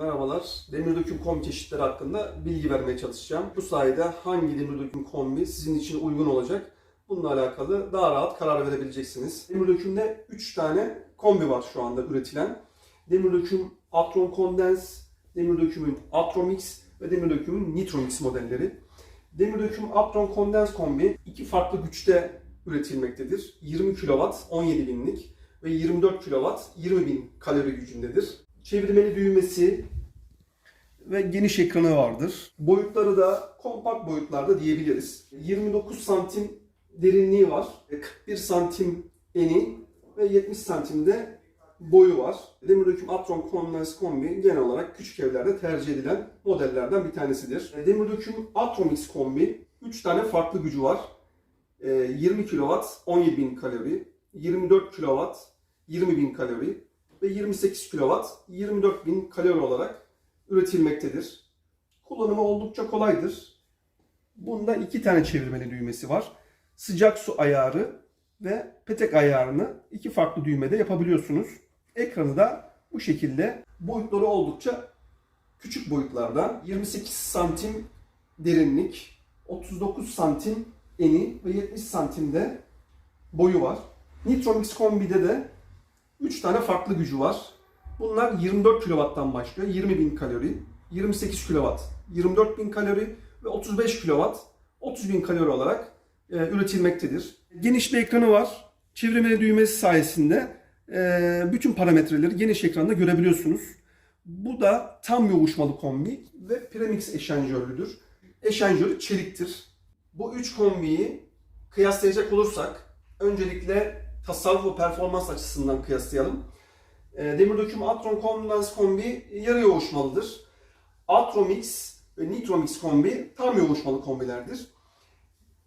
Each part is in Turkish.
Merhabalar. Demir döküm kombi çeşitleri hakkında bilgi vermeye çalışacağım. Bu sayede hangi demir döküm kombi sizin için uygun olacak? Bununla alakalı daha rahat karar verebileceksiniz. Demir dökümde 3 tane kombi var şu anda üretilen. Demir döküm Atron Condens, demir dökümün Atromix ve demir dökümün Nitromix modelleri. Demir döküm Atron Condens kombi iki farklı güçte üretilmektedir. 20 kW 17 binlik ve 24 kW 20 bin kalori gücündedir. Çevirmeli düğmesi ve geniş ekranı vardır. Boyutları da kompakt boyutlarda diyebiliriz. 29 santim derinliği var. 41 santim eni ve 70 santimde boyu var. Demir döküm Atron Condense Kombi genel olarak küçük evlerde tercih edilen modellerden bir tanesidir. Demir döküm Atromix Kombi 3 tane farklı gücü var. Ee, 20 kW 17.000 kalori, 24 kW 20.000 kalori ve 28 kW 24.000 kalori olarak üretilmektedir. Kullanımı oldukça kolaydır. Bunda iki tane çevirmeli düğmesi var. Sıcak su ayarı ve petek ayarını iki farklı düğmede yapabiliyorsunuz. Ekranı da bu şekilde boyutları oldukça küçük boyutlarda 28 santim derinlik, 39 santim eni ve 70 santimde boyu var. Nitromix Kombi'de de 3 tane farklı gücü var. Bunlar 24 kW'dan başlıyor. 20.000 kalori, 28 kW, 24.000 kalori ve 35 kW, 30.000 kalori olarak e, üretilmektedir. Geniş bir ekranı var. Çevirmeli düğmesi sayesinde e, bütün parametreleri geniş ekranda görebiliyorsunuz. Bu da tam yoğuşmalı kombi ve premix eşanjörlüdür. Eşanjörü çeliktir. Bu üç kombiyi kıyaslayacak olursak öncelikle tasarruf ve performans açısından kıyaslayalım. E, Demir döküm Atron Condens kombi yarı yoğuşmalıdır. Atromix ve Nitromix kombi tam yoğuşmalı kombilerdir.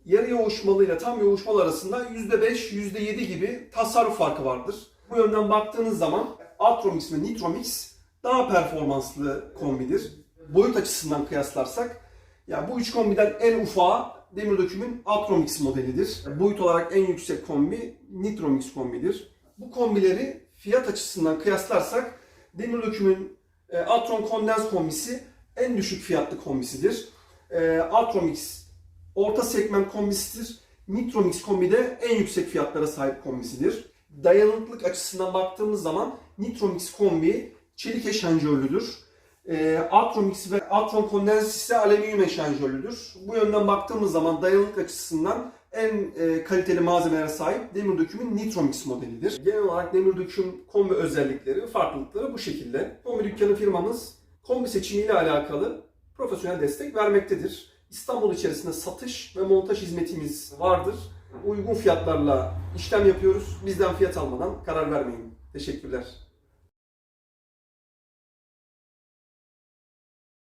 Yarı yoğuşmalı ile tam yoğuşmalı arasında %5, %7 gibi tasarruf farkı vardır. Bu yönden baktığınız zaman Atromix ve Nitromix daha performanslı kombidir. Boyut açısından kıyaslarsak ya bu üç kombiden en ufağı demir dökümün Atromix modelidir. Boyut olarak en yüksek kombi Nitromix kombidir. Bu kombileri fiyat açısından kıyaslarsak demir dökümün e, Atron Condens kombisi en düşük fiyatlı kombisidir. E, Atromix orta segment kombisidir. Nitromix kombi de en yüksek fiyatlara sahip kombisidir. Dayanıklılık açısından baktığımız zaman Nitromix kombi çelik eşanjörlüdür. E, Atromix ve Atron Condens ise alüminyum eşanjörlüdür. Bu yönden baktığımız zaman dayanıklık açısından en e, kaliteli malzemelere sahip demir dökümün Nitromix modelidir. Genel olarak demir döküm kombi özellikleri, farklılıkları bu şekilde. Kombi dükkanı firmamız kombi seçimiyle alakalı profesyonel destek vermektedir. İstanbul içerisinde satış ve montaj hizmetimiz vardır. Uygun fiyatlarla işlem yapıyoruz. Bizden fiyat almadan karar vermeyin. Teşekkürler.